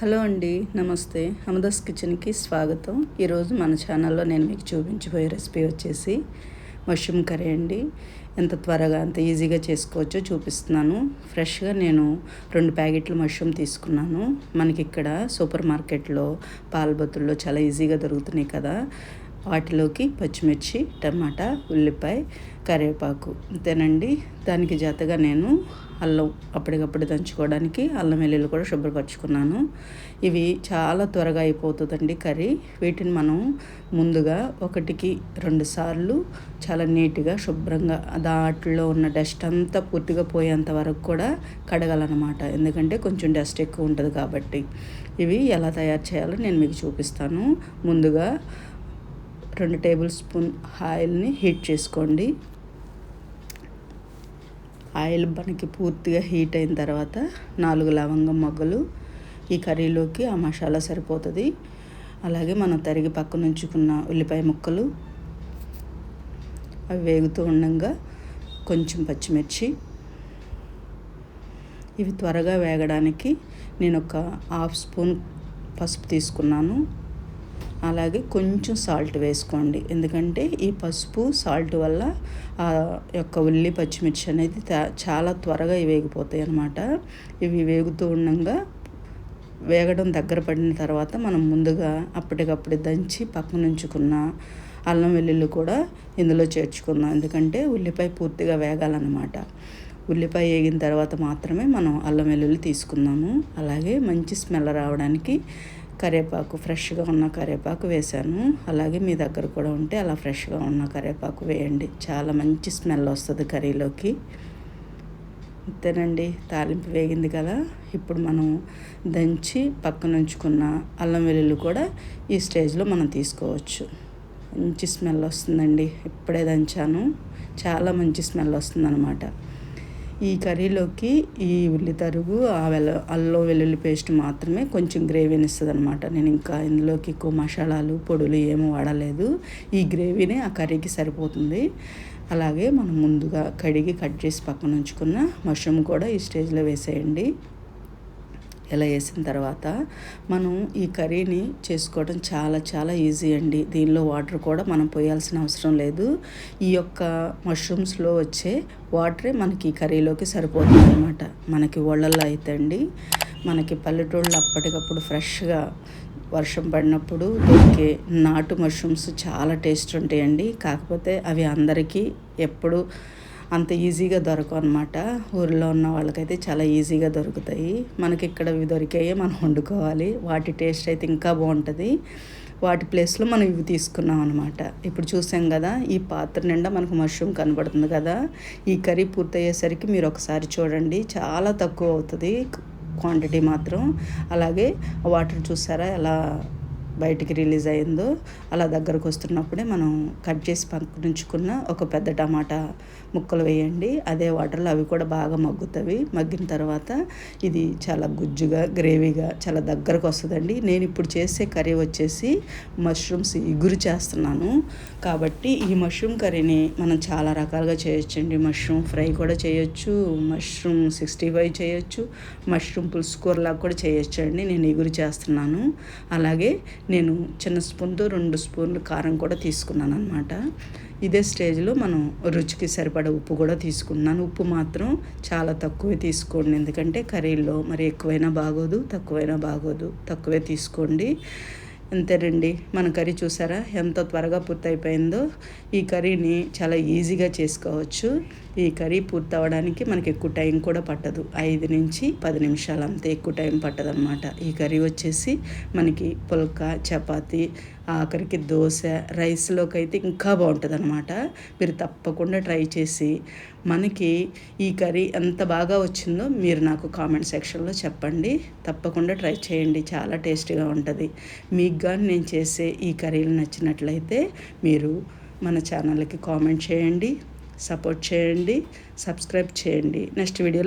Hello అండి నమస్తే. అమదాస్ కిచెన్కి స్వాగతం. ఈరోజు మన ఛానల్లో నేను మీకు చూపించబోయే రెసిపీ వచ్చేసి మష్రూమ్ కర్రీ అండి. ఎంత త్వరగా అంత ఈజీగా చేసుకోవచ్చో చూపిస్తున్నాను. ఫ్రెష్గా నేను రెండు ప్యాకెట్లు మష్రూమ్ తీసుకున్నాను. మనకి ఇక్కడ సూపర్ మార్కెట్లో పాలబొత్తుల్లో చాలా ఈజీగా దొరుకుతున్నాయి కదా. వాటిలోకి పచ్చిమిర్చి టమాటా ఉల్లిపాయ కరివేపాకు అంతేనండి. దానికి జతగా నేను అల్లం అప్పటికప్పుడు దంచుకోవడానికి అల్లం వెల్లుల్లి కూడా శుభ్రపరచుకున్నాను. ఇవి చాలా త్వరగా అయిపోతుందండి కర్రీ. వీటిని మనం ముందుగా ఒకటికి రెండు సార్లు చాలా నీట్గా శుభ్రంగా దాటిలో ఉన్న డస్ట్ అంతా పూర్తిగా పోయేంత వరకు కూడా కడగాలన్నమాట. ఎందుకంటే కొంచెం డస్ట్ ఎక్కువ ఉంటుంది కాబట్టి. ఇవి ఎలా తయారు చేయాలో నేను మీకు చూపిస్తాను. ముందుగా రెండు టేబుల్ స్పూన్ ఆయిల్ని హీట్ చేసుకోండి. ఆయిల్ మనకి పూర్తిగా హీట్ అయిన తర్వాత నాలుగు లవంగం మొగ్గలు ఈ కర్రీలోకి ఆ మసాలా సరిపోతుంది. అలాగే మనం తరిగి పక్కన ఉంచుకున్న ఉల్లిపాయ ముక్కలు అవి వేగుతూ ఉండగా కొంచెం పచ్చిమిర్చి. ఇవి త్వరగా వేగడానికి నేను ఒక హాఫ్ స్పూన్ పసుపు తీసుకున్నాను. అలాగే కొంచెం సాల్ట్ వేసుకోండి. ఎందుకంటే ఈ పసుపు సాల్ట్ వల్ల ఆ యొక్క ఉల్లి పచ్చిమిర్చి అనేది చాలా త్వరగా వేగిపోతాయి అన్నమాట. ఇవి వేగుతూ ఉండగా వేగడం దగ్గర పడిన తర్వాత మనం ముందుగా అప్పటికప్పుడు దంచి పక్కన ఉంచుకున్న అల్లం వెల్లుల్లి కూడా ఇందులో చేర్చుకుందాం. ఎందుకంటే ఉల్లిపాయ పూర్తిగా వేగాలన్నమాట. ఉల్లిపాయ వేగిన తర్వాత మాత్రమే మనం అల్లం వెల్లుల్లి తీసుకుందాము. అలాగే మంచి స్మెల్ రావడానికి కరివేపాకు ఫ్రెష్గా ఉన్న కరివేపాకు వేశాను. అలాగే మీ దగ్గర కూడా ఉంటే అలా ఫ్రెష్గా ఉన్న కరివేపాకు వేయండి. చాలా మంచి స్మెల్ వస్తుంది కర్రీలోకి. అంతేనండి తాలింపు వేగింది కదా. ఇప్పుడు మనం దంచి పక్కన ఉంచుకున్న అల్లం వెల్లుల్లి కూడా ఈ స్టేజ్లో మనం తీసుకోవచ్చు. మంచి స్మెల్ వస్తుందండి. ఇప్పుడే దంచాను. చాలా మంచి స్మెల్ వస్తుందన్నమాట. ఈ కర్రీలోకి ఈ ఉల్లి తరుగు ఆ వెల్ల అల్లం వెల్లుల్లి పేస్ట్ మాత్రమే కొంచెం గ్రేవీని ఇస్తుంది అనమాట నేను ఇంకా ఇందులోకి ఎక్కువ మసాలాలు పొడులు ఏమీ వాడలేదు. ఈ గ్రేవీనే ఆ కర్రీకి సరిపోతుంది. అలాగే మనం ముందుగా కడిగి కట్ చేసి పక్కన ఉంచుకున్న మష్రూమ్ కూడా ఈ స్టేజ్లో వేసేయండి. ఇలా వేసిన తర్వాత మనం ఈ కర్రీని చేసుకోవడం చాలా చాలా ఈజీ అండి. దీనిలో వాటర్ కూడా మనం పోయాల్సిన అవసరం లేదు. ఈ యొక్క మష్రూమ్స్లో వచ్చే వాటరే మనకి ఈ కర్రీలోకి సరిపోతుంది అనమాట మనకి ఒళ్ళల్లో అయితే అండి మనకి పల్లెటూళ్ళు అప్పటికప్పుడు ఫ్రెష్గా వర్షం పడినప్పుడు దొరికే నాటు మష్రూమ్స్ చాలా టేస్ట్ ఉంటాయండి. కాకపోతే అవి అందరికీ ఎప్పుడు అంత ఈజీగా దొరకవు అనమాట ఊరిలో ఉన్న వాళ్ళకైతే చాలా ఈజీగా దొరుకుతాయి. మనకి ఇక్కడ ఇవి దొరికాయి మనం వండుకోవాలి. వాటి టేస్ట్ అయితే ఇంకా బాగుంటుంది. వాటి ప్లేస్లో మనం ఇవి తీసుకున్నాం అనమాట ఇప్పుడు చూసాం కదా ఈ పాత్ర నిండా మనకు మష్రూమ్ కనబడుతుంది కదా. ఈ కర్రీ పూర్తయ్యేసరికి మీరు ఒకసారి చూడండి. చాలా తక్కువ అవుతుంది క్వాంటిటీ మాత్రం. అలాగే వాటర్ చూసారా ఎలా బయటికి రిలీజ్ అయిందో అలా దగ్గరకు వస్తున్నప్పుడే మనం కట్ చేసి పంపించుకున్న ఒక పెద్ద టమాటా ముక్కలు వేయండి. అదే వాటర్లో అవి కూడా బాగా మగ్గుతాయి. మగ్గిన తర్వాత ఇది చాలా గుజ్జుగా గ్రేవీగా చాలా దగ్గరకు వస్తుందండి. నేను ఇప్పుడు చేసే కర్రీ వచ్చేసి మష్రూమ్స్ ఇగురు చేస్తున్నాను. కాబట్టి ఈ మష్రూమ్ కర్రీని మనం చాలా రకాలుగా చేయొచ్చండి. మష్రూమ్ ఫ్రై కూడా చేయొచ్చు మష్రూమ్ సిక్స్టీ ఫైవ్ చేయొచ్చు మష్రూమ్ పులుసు కూరలాగా కూడా చేయొచ్చు అండి నేను ఇగురు చేస్తున్నాను. అలాగే నేను చిన్న స్పూన్తో రెండు స్పూన్లు కారం కూడా తీసుకున్నాను అనమాట ఇదే స్టేజ్లో మనం రుచికి సరిపడ ఉప్పు కూడా తీసుకున్నాను ఉప్పు మాత్రం చాలా తక్కువే తీసుకోండి. ఎందుకంటే కర్రీలో మరి ఎక్కువైనా బాగోదు తక్కువైనా బాగోదు తక్కువే తీసుకోండి. అంతేనండి మన కర్రీ చూసారా? ఎంత త్వరగా పూర్తయిపోయిందో. ఈ కర్రీని చాలా ఈజీగా చేసుకోవచ్చు. ఈ కర్రీ పూర్తవడానికి మనకి ఎక్కువ టైం కూడా పట్టదు. ఐదు నుంచి పది నిమిషాలు అంతే ఎక్కువ టైం పట్టదు అనమాట ఈ కర్రీ వచ్చేసి మనకి పుల్కా చపాతి ఆఖరికి దోశ రైస్లోకి అయితే ఇంకా బాగుంటుంది అనమాట మీరు తప్పకుండా ట్రై చేసి మనకి ఈ కర్రీ ఎంత బాగా వచ్చిందో మీరు నాకు కామెంట్ సెక్షన్లో చెప్పండి. తప్పకుండా ట్రై చేయండి. చాలా టేస్టీగా ఉంటుంది. మీకు కానీ నేను చేసే ఈ కర్రీలు నచ్చినట్లయితే మీరు మన ఛానల్కి కామెంట్ చేయండి సపోర్ట్ చేయండి సబ్స్క్రైబ్ చేయండి. నెక్స్ట్ వీడియోలో